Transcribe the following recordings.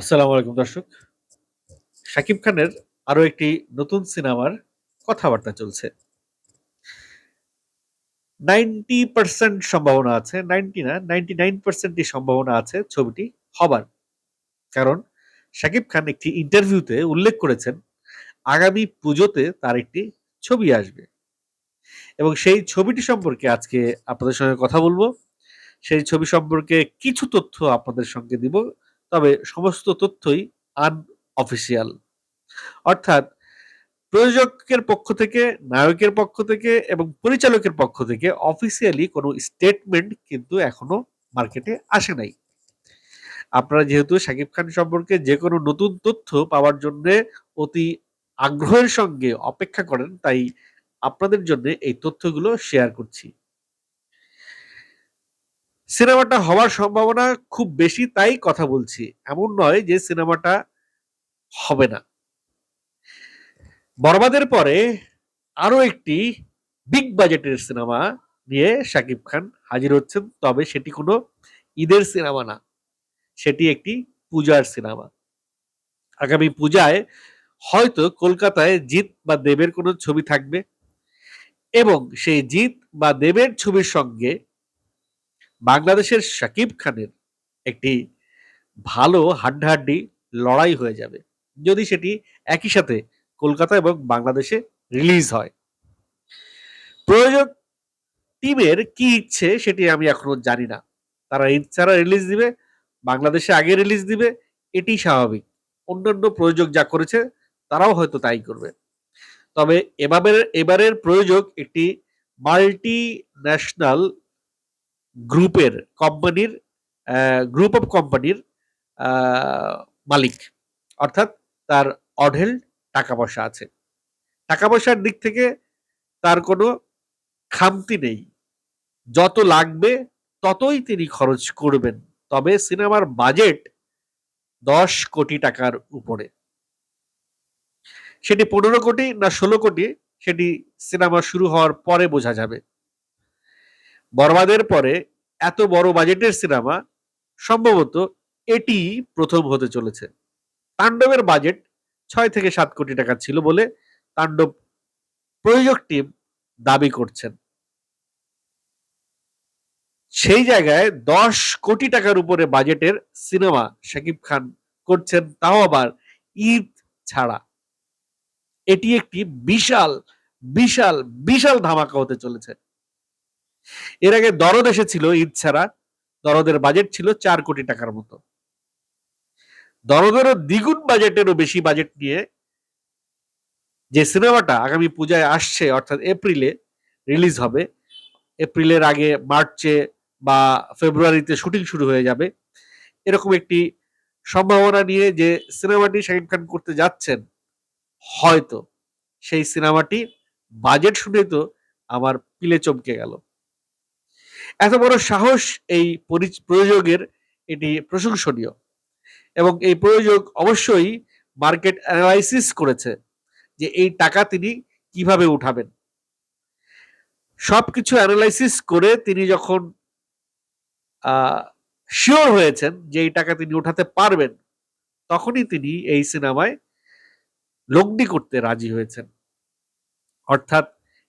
আসসালামু আলাইকুম দর্শক। শাকিব খানের আরও একটি নতুন সিনেমার কথাবার্তা চলছে। 90% সম্ভাবনা আছে, 90 না 99% ই সম্ভাবনা আছে ছবিটি হবার। কারণ শাকিব খান একটি ইন্টারভিউতে উল্লেখ করেছেন, আগামী পুজোতে তার একটি ছবি আসবে। এবং সেই ছবিটি সম্পর্কে আজকে আপনাদের সঙ্গে কথা বলব সেই ছবি সম্পর্কে কিছু তথ্য আপনাদের সঙ্গে দিব। তবে সমস্ত তথ্যই আনঅফিসিয়াল। অর্থাৎ প্রযোজকের পক্ষ থেকে, নায়কের পক্ষ থেকে এবং পরিচালকের পক্ষ থেকে অফিসিয়ালি কোনো স্টেটমেন্ট কিন্তু এখনও মার্কেটে আসে নাই। আপনারা যেহেতু শাকিব খান সম্পর্কে যে কোনো নতুন তথ্য পাওয়ার জন্যে অতি আগ্রহের সঙ্গে অপেক্ষা করেন, তাই আপনাদের জন্যে এই তথ্যগুলো শেয়ার করছি। সিনেমাটা হওয়ার সম্ভাবনা খুব বেশি, তাই কথা বলছি। এমন নয় যে সিনেমাটা হবে না। বরবাদের পরে আরও একটি বিগ বাজেটের সিনেমা নিয়ে শাকিব খান হাজির হচ্ছেন। তবে সেটি কোনো ঈদের সিনেমা না। সেটি একটি পূজার সিনেমা। আগামী পূজায় হয়তো কলকাতায় জিৎ বা দেবের কোনো ছবি থাকবে এবং সেই জিৎ বা দেবের ছবির সঙ্গে বাংলাদেশের শাকিব খানের একটি ভালো হাড্ডাহাড্ডি লড়াই হয়ে যাবে। যদি সেটি একই সাথে কলকাতা এবং বাংলাদেশে রিলিজ হয়। প্রযোজক টিমের কি ইচ্ছে সেটি আমি এখনও জানি না। তারা ছাড়া রিলিজ দিবে, বাংলাদেশে আগে রিলিজ দিবে, এটি স্বাভাবিক। অন্যান্য প্রযোজক যা করেছে তারাও হয়তো তাই করবে। তবে এবারের এবারের প্রযোজক একটি মাল্টি ন্যাশনাল গ্রুপের কোম্পানির গ্রুপ অফ কোম্পানির মালিক। অর্থাৎ তার অঢেল টাকা-পয়সা আছে। টাকা-পয়সার দিক থেকে তার কোনো খামতি নেই। যত লাগবে ততই তিনি খরচ করবেন। তবে সিনেমার বাজেট ১০ কোটি টাকার উপরে। সেটি ১৫ কোটি না ১৬ কোটি, সেটি সিনেমা শুরু হওয়ার পরে বোঝা যাবে। বরবাদের পরে এত বড় বাজেটের সিনেমা সম্ভবত এটিই ১ম হতে চলেছে। তাণ্ডবের বাজেট ছয় থেকে ৭ কোটি টাকা ছিল বলে তাণ্ডব প্রযোজক টিম দাবি করছেন। সেই জায়গায় ১০ কোটি টাকার উপরে বাজেটের সিনেমা শাকিব খান করছেন তাও আবার ঈদ ছাড়া। এটি একটি বিশাল, বিশাল, বিশাল ধামাকা হতে চলেছে। এর আগে দরদ এসেছিল ঈদ ছাড়া। দরদের বাজেট ছিল চার কোটি টাকার মতো। দরদেরও দ্বিগুণ বাজেটেরও বেশি বাজেট নিয়ে যে সিনেমাটা আগামী পূজায় আসছে অর্থাৎ এপ্রিলে রিলিজ হবে। এপ্রিলের আগে মার্চে বা ফেব্রুয়ারিতে শুটিং শুরু হয়ে যাবে। এরকম একটি সম্ভাবনা নিয়ে যে সিনেমাটি শাকিব খান করতে যাচ্ছেন, হয়তো সেই সিনেমাটি বাজেট শুনেই তো আমার পিলে চমকে গেল। এত বড় সাহস এই প্রযোজকের এটি প্রশংসনীয়। এবং এই প্রযোজক অবশ্যই মার্কেট অ্যানালাইসিস করেছে যে এই টাকা তিনি কীভাবে উঠাবেন। সবকিছু অ্যানালাইসিস করে তিনি যখন আ সিওর হয়েছেন যে এই টাকা তিনি উঠাতে পারবেন, তখনই তিনি এই সিনেমায় লগ্নি করতে রাজি হয়েছেন। অর্থাৎ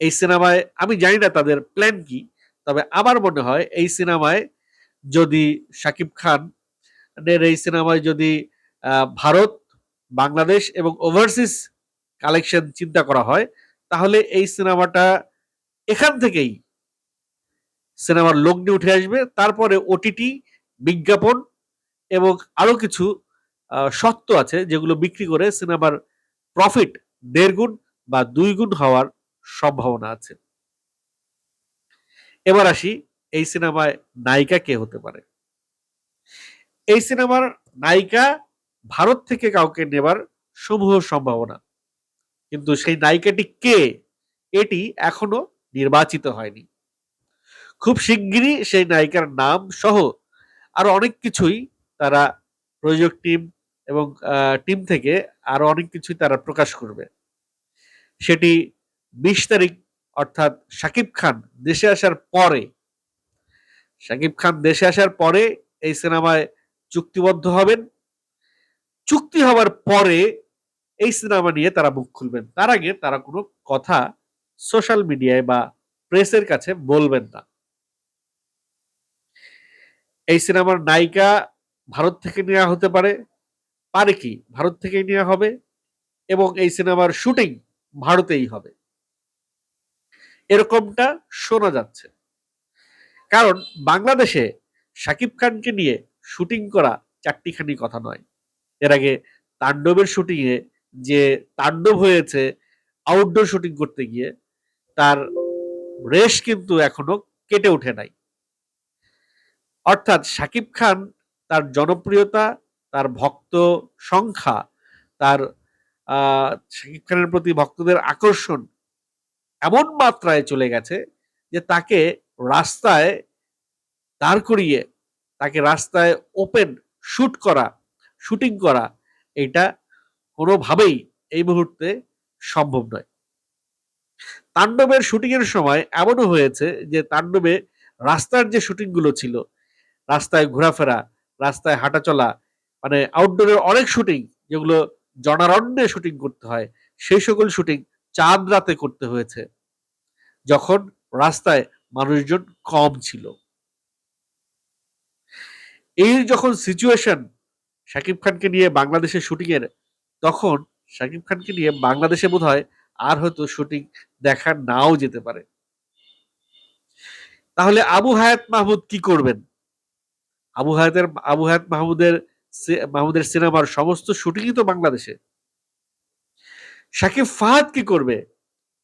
এই সিনেমায় আমি জানি না তাদের প্ল্যান কি। তবে আমার মনে হয় এই সিনেমায় যদি শাকিব খানের এই সিনেমায় যদি ভারত, বাংলাদেশ এবং ওভারসিজ কালেকশন চিন্তা করা হয়, তাহলে এই সিনেমাটা এখান থেকেই সিনেমার লগ্নি উঠে আসবে। তারপরে ওটিটি, বিজ্ঞাপন এবং আরও কিছু সত্ত্ব আছে যেগুলো বিক্রি করে সিনেমার প্রফিট ১.৫ গুণ বা দুই গুণ হওয়ার সম্ভাবনা আছে। এবার আসি এই সিনেমায় নায়িকা কে হতে পারে? এই সিনেমার নায়িকা ভারত থেকে কাউকে নেবার সমূহ সম্ভাবনা। কিন্তু সেই নায়িকাটি কে? এটি এখনও নির্বাচিত হয়নি। খুব শিগগিরই সেই নায়িকার নাম সহ আরও অনেক কিছুই তারা প্রযোজক টিম এবং টিম থেকে আরও অনেক কিছুই তারা প্রকাশ করবে। সেটি ২০ তারিখ অর্থাৎ শাকিব খান দেশে আসার পরে শাকিব খান দেশে আসার পরে এই সিনেমায় চুক্তিবদ্ধ হবেন। চুক্তি হওয়ার পরে এই সিনেমা নিয়ে তারা মুখ খুলবেন। তার আগে তারা কোনো কথা সোশ্যাল মিডিয়ায় বা প্রেসের কাছে বলবেন না। এই সিনেমার নায়িকা ভারত থেকে নেওয়া হতে পারে পারে কি? ভারত থেকেই নেওয়া হবে এবং এই সিনেমার শুটিং ভারতেই হবে। এরকমটা শোনা যাচ্ছে। কারণ বাংলাদেশে শাকিব খানকে নিয়ে শুটিং করা চারটিখানি কথা নয়। এর আগে তাণ্ডবের শুটিং এ যে তাণ্ডব হয়েছে আউটডোর শুটিং করতে গিয়ে, তার রেশ কিন্তু এখনও কেটে ওঠে নাই। অর্থাৎ শাকিব খান তার জনপ্রিয়তা, তার ভক্ত সংখ্যা, তার শাকিব খানের প্রতি ভক্তদের আকর্ষণ এমন মাত্রায় চলে গেছে যে তাকে রাস্তায় দাঁড় করিয়ে, তাকে রাস্তায় ওপেন শুট করা শুটিং করা, এটা কোনোভাবেই এই মুহূর্তে সম্ভব নয়। তাণ্ডবের শুটিং এর সময় এমনও হয়েছে যে তাণ্ডবে রাস্তার যে শুটিংগুলো ছিল, রাস্তায় ঘোরাফেরা, রাস্তায় হাঁটাচলা মানে আউটডোরের অনেক শুটিং যেগুলো জনারণ্যে শুটিং করতে হয়, সেই সকল শুটিং চাঁদ রাতে করতে হয়েছে। যখন রাস্তায় মানুষজন কম ছিল। এই যখন সিচুয়েশন শাকিব খানকে নিয়ে বাংলাদেশের শুটিং এর, তখন শাকিব খানকে নিয়ে বাংলাদেশে বোধ হয় আর হয়তো শুটিং দেখা নাও যেতে পারে। তাহলে আবু হায়াত মাহমুদ কি করবেন? আবু হায়াতের, আবু হায়াত মাহমুদের মাহমুদের সিনেমার সমস্ত শুটিংই তো বাংলাদেশে। শাকিব ফাহাদ কি করবে?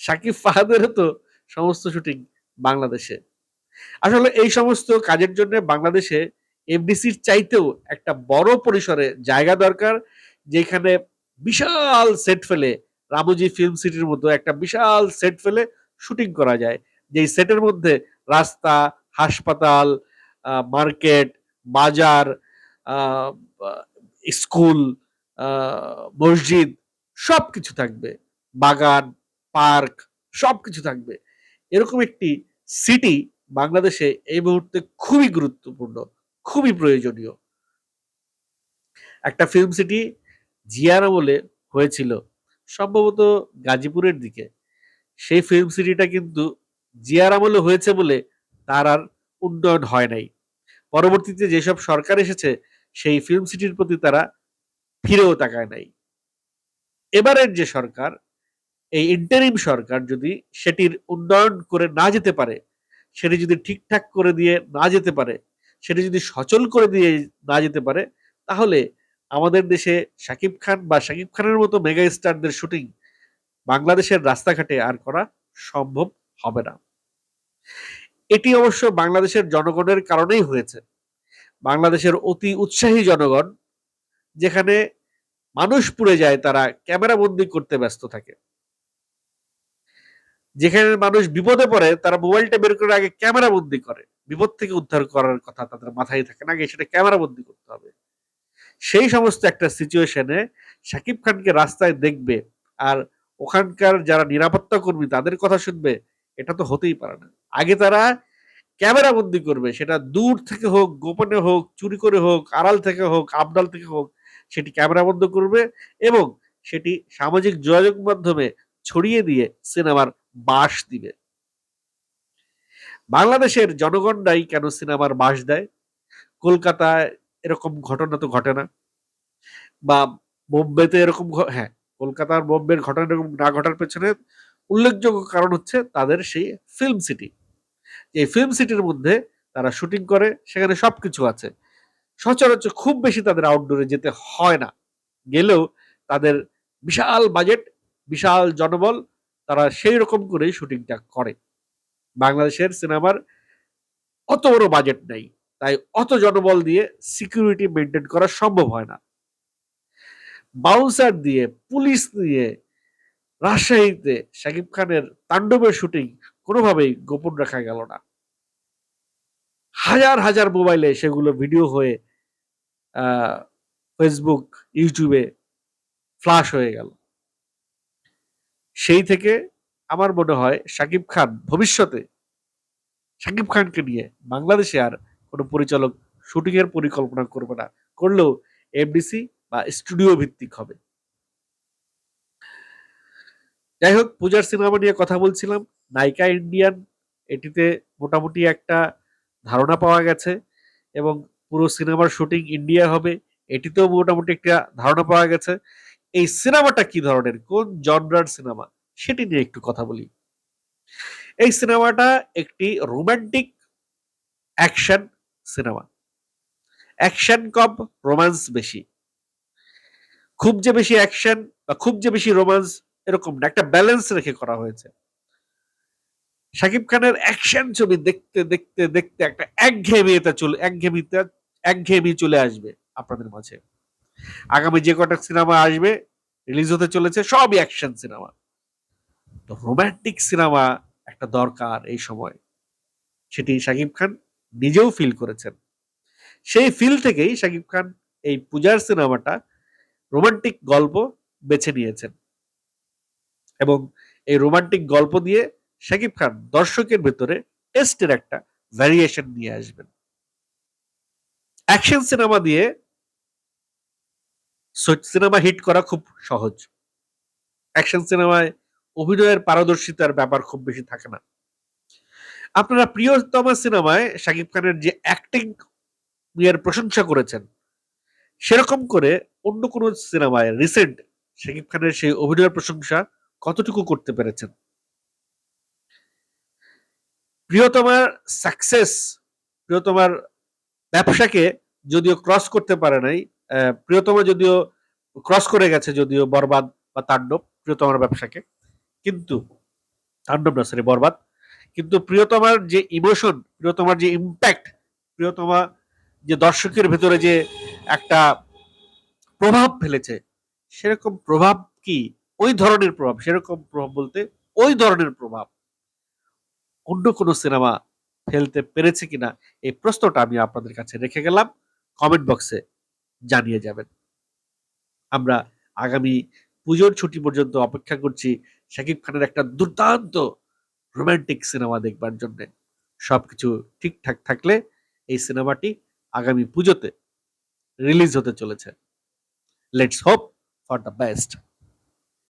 শাকিব ফাহাদের তো সমস্ত শুটিং বাংলাদেশে। আসলে এই সমস্ত কাজের জন্য বাংলাদেশে এফডিসির চাইতেও একটা বড় পরিসরে জায়গা দরকার, যেখানে বিশাল সেট ফেলে রামোজি ফিল্ম সিটির মতো একটা বিশাল সেট ফেলে শুটিং করা যায়। যেই সেটের মধ্যে রাস্তা, হাসপাতাল মার্কেট বাজার স্কুল মসজিদ সব কিছু থাকবে। বাগান, পার্ক সব কিছু থাকবে। এরকম একটি সিটি বাংলাদেশে এই মুহূর্তে খুবই গুরুত্বপূর্ণ, খুবই প্রয়োজনীয়। একটা ফিল্ম সিটি জিয়ার আমলে হয়েছিল, সম্ভবত গাজীপুরের দিকে। সেই ফিল্ম সিটিটা কিন্তু জিয়ার আমলে হয়েছে বলে তার আর উন্নয়ন হয় নাই। পরবর্তীতে যেসব সরকার এসেছে, সেই ফিল্ম সিটির প্রতি তারা ফিরেও তাকায় নাই। এবারের যে সরকার, এই ইন্টারিম সরকার যদি সেটির উন্নয়ন করে না যেতে পারে, সেটি যদি ঠিকঠাক করে দিয়ে না যেতে পারে, সেটি যদি সচল করে দিয়ে না যেতে পারে, তাহলে আমাদের দেশে শাকিব খান বা শাকিব খানের মতো মেগা স্টারদের শুটিং বাংলাদেশের রাস্তাঘাটে আর করা সম্ভব হবে না। এটি অবশ্য বাংলাদেশের জনগণের কারণেই হয়েছে। বাংলাদেশের অতি উৎসাহী জনগণ, যেখানে মানুষ পুড়ে যায়, তারা ক্যামেরা বন্দি করতে ব্যস্ত থাকে। যেখানে মানুষ বিপদে পড়ে, তারা মোবাইলটা বের করে আগে ক্যামেরা বন্দি করে। বিপদ থেকে উদ্ধার করার কথা তাদের মাথায় থাকে না, আগে সেটা ক্যামেরা বন্দি করতে হবে। সেই সমস্ত একটা সিচুয়েশনে শাকিব খানকে রাস্তায় দেখবে আর ওখানকার যারা নিরাপত্তা কর্মী, তাদের কথা শুনবে, এটা তো হতেই পারে না। আগে তারা ক্যামেরা বন্দি করবে, সেটা দূর থেকে হোক, গোপনে হোক, চুরি করে হোক, আড়াল থেকে হোক আবডাল থেকে হোক সেটি ক্যামেরাবন্ধ করবে এবং সেটি সামাজিক যোগাযোগ মাধ্যমে ছড়িয়ে দিয়ে সিনেমার বাস দিবে। বাংলাদেশের জনগণরাই কেন সিনেমার বাস দেয়? কলকাতায় এরকম ঘটনা তো ঘটে না। বা বোম্বেতে এরকম হ্যাঁ কলকাতার বোম্বের ঘটনা এরকম না ঘটার পেছনে উল্লেখযোগ্য কারণ হচ্ছে তাদের সেই ফিল্ম সিটি এই ফিল্ম সিটির মধ্যে তারা শুটিং করে, সেখানে সবকিছু আছে। সচরাচর খুব বেশি তাদের আউটডোরে যেতে হয় না। গেলেও তাদের বিশাল বাজেট বিশাল জনবল তারা সেই রকম করেই শুটিংটা করে। বাংলাদেশের সিনেমার অত বড় বাজেট নেই, তাই অত জনবল দিয়ে সিকিউরিটি মেনটেন করা সম্ভব হয় না। বাউন্সার দিয়ে পুলিশ দিয়ে, রাজশাহীতে শাকিব খানের তাণ্ডবের শুটিং কোনোভাবেই গোপন রাখা গেল না। হাজার হাজার মোবাইলে সেগুলো ভিডিও হয়ে ফেসবুক ইউটিউবে ফ্লাশ হয়ে গেল। সেই থেকে আমার মনে হয় শাকিব খান ভবিষ্যতে, শাকিব খানকে নিয়ে বাংলাদেশে আর কোনো পরিচালক শুটিং এর পরিকল্পনা করবে না। করলেও এফডিসি বা স্টুডিও ভিত্তিক হবে। যাই হোক, পূজার সিনেমা নিয়ে কথা বলছিলাম। নায়িকা ইন্ডিয়ান এটিতে মোটামুটি একটা ধারণা পাওয়া গেছে এবং পুরো সিনেমার শুটিং ইন্ডিয়া হবে। এটিতেও মোটামুটি একটা ধারণা পাওয়া গেছে। এই সিনেমাটা কি ধরনের? কোন জনরার সিনেমা? সেটি নিয়ে একটু কথা বলি। এই সিনেমাটা একটি রোমান্টিক অ্যাকশন সিনেমা। অ্যাকশন কম রোমান্স বেশি। খুব যে বেশি অ্যাকশন বা খুব যে বেশি রোমান্স এরকম না, একটা ব্যালেন্স রেখে করা হয়েছে। শাকিব খানের অ্যাকশন ছবি দেখতে দেখতে দেখতে একটা একঘেয়েমিতে চলে, একঘেয়েমিতে একঘেয়েমি চলে আসবে আপনাদের মাঝে। আগামী যে কটা সিনেমা আসবে রিলিজ হতে চলেছে, সবই অ্যাকশন সিনেমা তো রোমান্টিক সিনেমা একটা দরকার এই সময়। সেটি শাকিব খান নিজেও ফিল করেছেন। সেই ফিল থেকেই শাকিব খান এই পূজার সিনেমাটা রোমান্টিক গল্প বেছে নিয়েছেন। এবং এই রোমান্টিক গল্প দিয়ে শাকিব খান দর্শকের ভেতরে টেস্টের একটা ভ্যারিয়েশন নিয়ে আসবেন। অ্যাকশন সিনেমা দিয়ে সিনেমা হিট করা খুব সহজ। অ্যাকশন সিনেমায় অভিনয়ের পারদর্শিতার ব্যাপার খুব বেশি থাকে না। আপনারা প্রিয়তম সিনেমায় শাকিব খানের যে অ্যাক্টিং এর প্রশংসা করেছেন, সেরকম করে অন্য কোন সিনেমায় রিসেন্ট শাকিব খানের সেই অভিনয়ের প্রশংসা কতটুকু করতে পেরেছেন? প্রিয়তমার সাকসেস প্রিয়তমার ব্যবসাকে যদিও ক্রস করতে পারে নাই প্রিয়তমা যদিও ক্রস করে গেছে যদিও বরবাদ বা তাণ্ডব, প্রিয়তমার ব্যবসাকে, কিন্তু, তাণ্ডব না সরি বরবাদ, কিন্তু প্রিয়তমার যে ইমোশন প্রিয়তমার যে ইম্প্যাক্ট প্রিয়তমা যে দর্শকের ভেতরে যে একটা প্রভাব ফেলেছে, সেরকম প্রভাব কি? ওই ধরনের প্রভাব, সেরকম প্রভাব বলতে ওই ধরনের প্রভাব। অন্য কোনো সিনেমা ফেলতে পেরেছে কিনা এই প্রশ্নটা আমি আপনাদের কাছে রেখে গেলাম। কমেন্ট বক্সে জানিয়ে যাবেন। আমরা আগামী পুজোর ছুটি পর্যন্ত অপেক্ষা করছি শাকিব খানের একটা দুর্দান্ত রোমান্টিক সিনেমা দেখবার জন্য। সবকিছু ঠিকঠাক থাকলে এই সিনেমাটি আগামী পুজোতে রিলিজ হতে চলেছে। Let's hope for the best